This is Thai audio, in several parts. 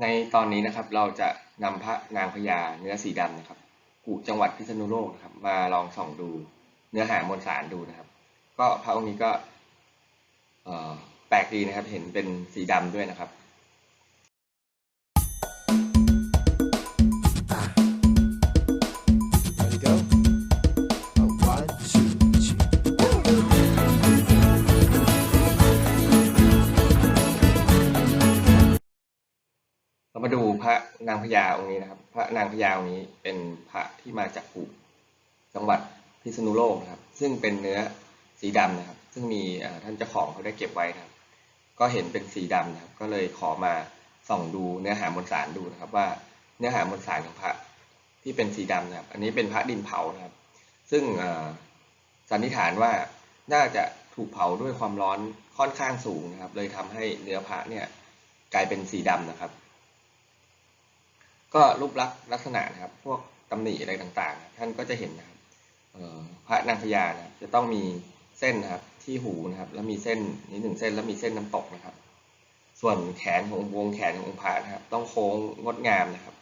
ในตอนนี้นะครับเราจะนำพระนางพญาเนื้อสีดำนะครับกุจังหวัดพิษณุโลกนะครับ มาลองส่องดูเนื้อหามวลสารดูนะครับ ก็พระองค์นี้ก็แปลกดีนะครับ เห็นเป็นสีดำด้วยนะครับ นางพญาองค์นี้นะครับ พระนางพญาองค์นี้เป็นพระที่มาจากกุจังหวัดพิษณุโลกนะครับ ซึ่งเป็นเนื้อสีดำนะครับ ซึ่งมีท่านเจ้าของเขาได้เก็บไว้นะครับ ก็เห็นเป็นสีดำนะครับ ก็เลยขอมาส่องดูเนื้อหามวลสารดูนะครับ ว่าเนื้อหามวลสารของพระที่เป็นสีดำนะครับ อันนี้เป็นพระดินเผานะครับ ซึ่งสันนิษฐานว่าน่าจะถูกเผาด้วยความร้อนค่อนข้างสูงนะครับ เลยทำให้เนื้อพระเนี่ยกลายเป็นสีดำนะครับ ก็รูปลักษณ์ลักษณะนะครับ พวกตำหนิอะไรต่างๆ ท่านก็จะเห็นนะครับพระนางพญานะครับจะต้องมีเส้นนะครับที่หูนะครับ แล้วมีเส้นนี้หนึ่งเส้นแล้วมีเส้นน้ำตกนะครับ ส่วนแขนของวงแขนขององค์พระนะครับ ต้องโค้งงดงามนะครับ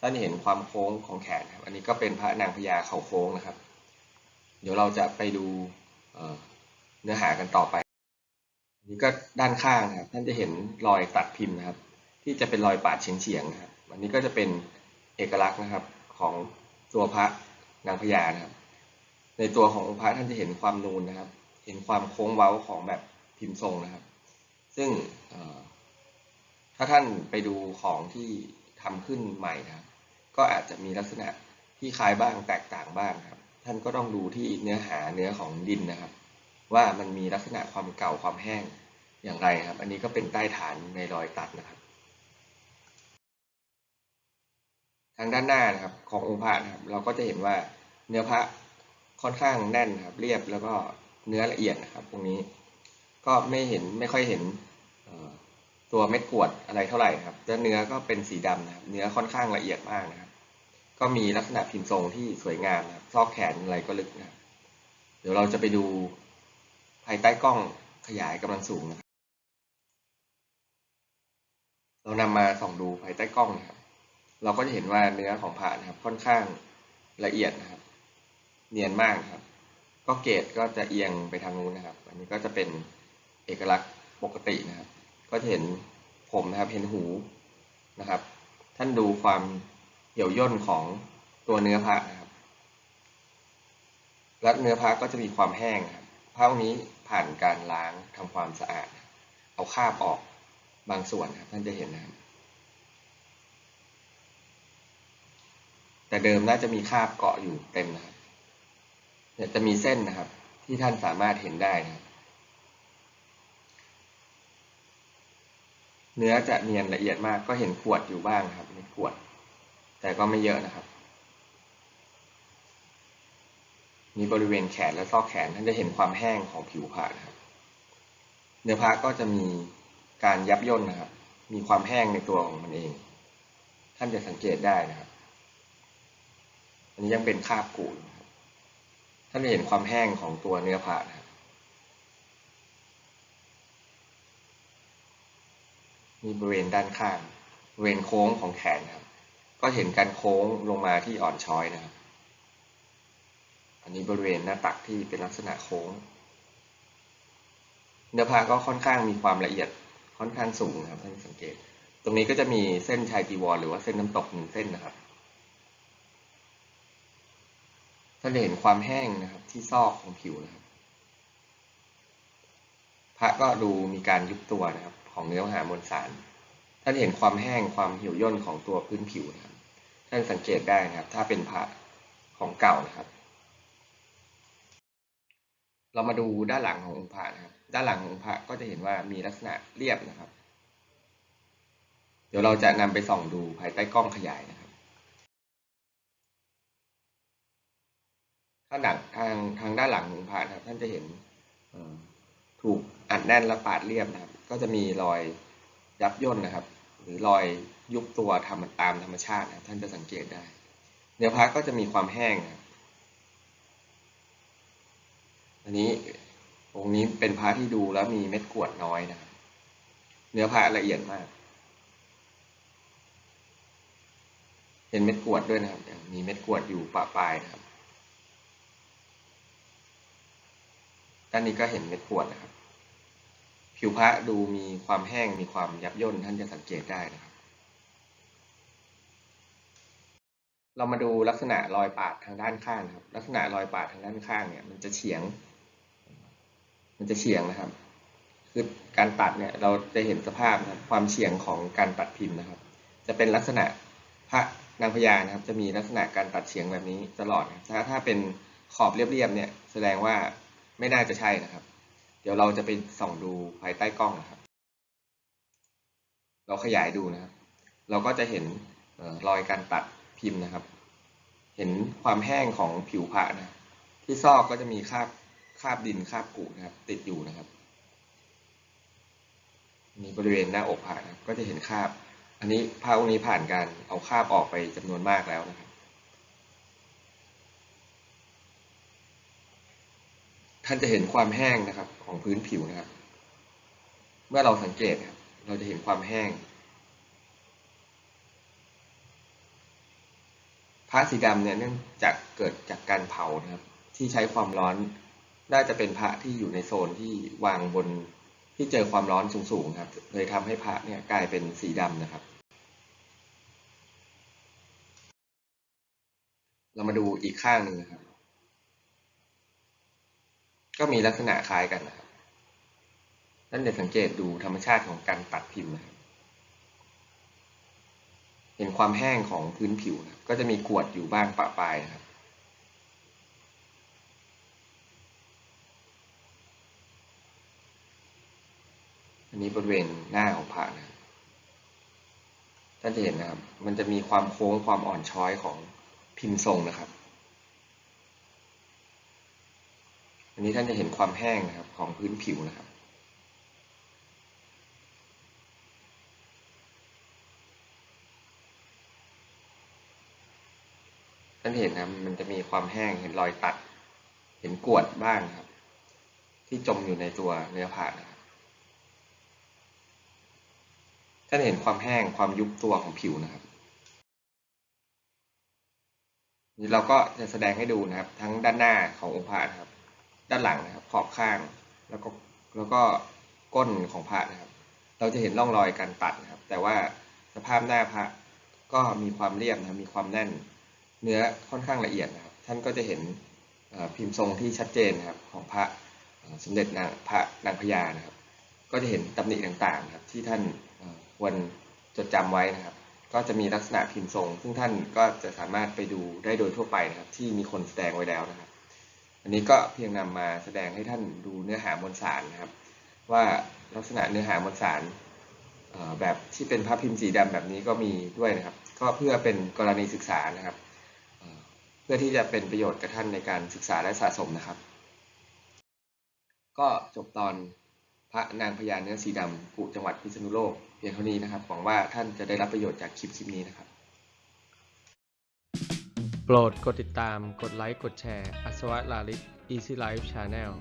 ท่านเห็นความโค้งของแขนครับ อันนี้ก็เป็นพระนางพญาเขาโค้งนะครับ เดี๋ยวเราจะไปดูเนื้อหากันต่อไปอันนี้ก็ด้านข้างนะครับ ท่านจะเห็นรอยตัดพิมพ์นะครับ ที่จะเป็นรอยปาดเฉียงๆนะครับ อันนี้ก็จะเป็นเอกลักษณ์นะครับของตัวพระนางพญานะครับ ในตัวขององค์พระท่านจะเห็นความนูนนะครับ เห็นความโค้งเว้าของแบบพิมพ์ทรงนะครับ ซึ่งถ้าท่านไปดูของที่ทำขึ้นใหม่นะครับ ก็อาจจะมีลักษณะที่คล้ายบ้างแตกต่างบ้างครับ ท่านก็ต้องดูที่เนื้อหาเนื้อของดินนะครับ ว่ามันมีลักษณะความเก่าความแห้งอย่างไรครับ อันนี้ก็เป็นใต้ฐานในรอยตัดนะครับ ทางด้านหน้านะครับขององค์พระนะครับเราก็จะเห็นว่าเนื้อพระค่อนข้างแน่นครับเรียบแล้วก็เนื้อละเอียดนะครับ ตรงนี้ก็ไม่เห็นไม่ค่อยเห็นตัวเม็ดกรวดอะไรเท่าไหร่ครับแล้วเนื้อก็เป็นสีดำนะครับเนื้อค่อนข้างละเอียดมากนะครับ ก็มีลักษณะพิมพ์ทรงที่สวยงามนะครับซอกแขนอะไรก็ลึกนะครับเดี๋ยวเราจะไปดูภายใต้กล้องขยายกำลังสูงนะครับ เรานำมาส่องดูภายใต้กล้องนะครับ เราก็จะเห็นว่าเนื้อของผ่านครับค่อนข้างละเอียดนะครับ เนียนมากครับ ก็เกรดก็จะเอียงไปทางนู้นนะครับ อันนี้ก็จะเป็นเอกลักษณ์ปกตินะครับ ก็จะเห็นผมนะครับเห็นหูนะครับ ท่านดูความเหี่ยวย่นของตัวเนื้อพระนะครับ และเนื้อพระก็จะมีความแห้งครับผ้าพวกนี้ผ่านการล้างทำความสะอาด เอาคราบออกบางส่วนครับท่านจะเห็นนะครับ แต่เดิมน่าจะมีคราบเกาะอยู่เต็มนะครับเนี่ยจะมีเส้นนะครับ ที่ท่านสามารถเห็นได้นะเนื้อจะเนียนละเอียดมากก็เห็นขวดอยู่บ้างครับในขวด แต่ก็ไม่เยอะนะครับ มีบริเวณแขนและซอกแขนท่านจะเห็นความแห้งของผิวผ้านะครับเนื้อผ้าก็จะมีการยับย่นนะครับ มีความแห้งในตัวของมันเอง ท่านจะสังเกตได้นะครับ อันนี้ยังเป็นคาบกูดนครับท่านจะเห็นความแห้งของตัวเนื้อผ้านะครับมีบริเวณด้านข้างบริเวณโค้งของแขนครับ ก็เห็นการโค้งลงมาที่อ่อนช้อยนะครับ อันนี้บริเวณหน้าตักที่เป็นลักษณะโค้ง เนื้อผ้าก็ค่อนข้างมีความละเอียดค่อนข้างสูงนะครับท่านสังเกต ตรงนี้ก็จะมีเส้นชายจีวรหรือว่าเส้นน้ำตกหนึ่งเส้นนะครับ ท่านจะเห็นความแห้งนะครับ ที่ซอกของผิวนะครับ พระก็ดูมีการยุบตัวนะครับ ของเนื้อหามวลสารท่านเห็นความแห้งความเหี่ยวย่นของตัวพื้นผิวนะครับ ท่านสังเกตได้นะครับ ถ้าเป็นพระของเก่านะครับ เรามาดูด้านหลังขององค์พระนะครับ ด้านหลังขององค์พระก็จะเห็นว่ามีลักษณะเรียบนะครับ เดี๋ยวเราจะนำไปส่องดูภายใต้กล้องขยายนะ ครับถ้าหนังทางทางด้านหลังของพระนะครับท่านจะเห็นถูกอัดแน่นและปาดเรียบนะครับ ก็จะมีรอยยับย่นนะครับ หรือรอยยุบตัวทำตามธรรมชาตินะท่านจะสังเกตได้ เนื้อพระก็จะมีความแห้งนะอันนี้องค์นี้เป็นพระที่ดูแล้วมีเม็ดกวดน้อยนะครับ เนื้อพระละเอียดมาก เห็นเม็ดกวดด้วยนะครับ มีเม็ดกวดอยู่ปะปลายนะครับ ด้านนี้ก็เห็นเม็ดกรวดนะครับ ผิวพระดูมีความแห้งมีความยับย่นท่านจะสังเกตได้นะครับ เรามาดูลักษณะรอยปาดทางด้านข้างนะครับ ลักษณะรอยปาดทางด้านข้างเนี่ย มันจะเฉียง มันจะเฉียงนะครับ คือการตัดเนี่ยเราจะเห็นสภาพนะครับความเฉียงของการตัดพิมพ์นะครับ จะเป็นลักษณะพระนางพญานะครับ จะมีลักษณะการตัดเฉียงแบบนี้ตลอด ถ้าถ้าเป็นขอบเรียบๆเนี่ยแสดงว่า ไม่น่าจะใช่นะครับ เดี๋ยวเราจะไปส่องดูภายใต้กล้องนะครับ เราขยายดูนะครับ เราก็จะเห็นรอยการตัดพิมพ์นะครับ เห็นความแห้งของผิวพระนะ ที่ซอกก็จะมีคราบคราบดินคราบกุนะครับ ติดอยู่นะครับมีบริเวณหน้าอกพระนะก็จะเห็นคราบ อันนี้พระองค์นี้ผ่านการเอาคราบออกไปจำนวนมากแล้วนะครับ ท่านจะเห็นความแห้งนะครับ ของพื้นผิวนะครับ เมื่อเราสังเกตครับเราจะเห็นความแห้งพระสีดำเนี่ยเนื่องจากเกิดจากการเผานะครับ ที่ใช้ความร้อน น่าจะเป็นพระที่อยู่ในโซนที่วางบนที่เจอความร้อนสูงๆครับ เลยทำให้พระเนี่ยกลายเป็นสีดำนะครับ เรามาดูอีกข้างหนึ่งนะครับ ก็มีลักษณะคล้ายกันนะครับนั่นเดี๋ยวสังเกตดูธรรมชาติของการตัดพิมพ์นะครับเห็นความแห้งของพื้นผิวนะก็จะมีกวดอยู่บ้างปะปลายนะครับ อันนี้บริเวณหน้าของพระนะครับท่านจะเห็นนะครับ มันจะมีความโค้งความอ่อนช้อยของพิมพ์ทรงนะครับ อันนี้ท่านจะเห็นความแห้งนะครับของพื้นผิวนะครับ ท่านเห็นนะครับมันจะมีความแห้งเห็นรอยตัด เห็นกรวดบ้างครับ ที่จมอยู่ในตัวเนื้อผ้านะครับท่านเห็นความแห้งความยุบตัวของผิวนะครับนี่เราก็จะแสดงให้ดูนะครับ ทั้งด้านหน้าขององค์พระนะครับ ด้านหลังนะครับขอบข้างแล้วก็แล้วก็ก้นของพระนะครับ เราจะเห็นร่องรอยการตัดนะครับ แต่ว่าสภาพหน้าพระก็มีความเรียบนะครับมีความแน่นเนื้อค่อนข้างละเอียดนะครับ ท่านก็จะเห็นพิมพ์ทรงที่ชัดเจนนะครับของพระสมเด็จนางพระนางพญานะครับ ก็จะเห็นตำหนิต่างๆนะครับ ที่ท่านควรจดจำไว้นะครับ ก็จะมีลักษณะพิมพ์ทรง ซึ่งท่านก็จะสามารถไปดูได้โดยทั่วไปนะครับ ที่มีคนแสดงไว้แล้วนะครับ อันนี้ก็เพียงนำมาแสดงให้ท่านดูเนื้อหามวลสารนะครับ ว่าลักษณะเนื้อหามวลสารแบบที่เป็นพระพิมพ์สีดำแบบนี้ก็มีด้วยนะครับ ก็เพื่อเป็นกรณีศึกษานะครับเอ่อเพื่อที่จะเป็นประโยชน์กับท่านในการศึกษาและสะสมนะครับ ก็จบตอนพระนางพญาเนื้อสีดำกุจังหวัดพิษณุโลกเพียงเท่านี้นะครับหวังว่าท่านจะได้รับประโยชน์จากคลิปคลิปนี้นะครับ โปรดกดติดตาม กดไลค์ กดแชร์ อัศวะลาลิศ Easy Life Channel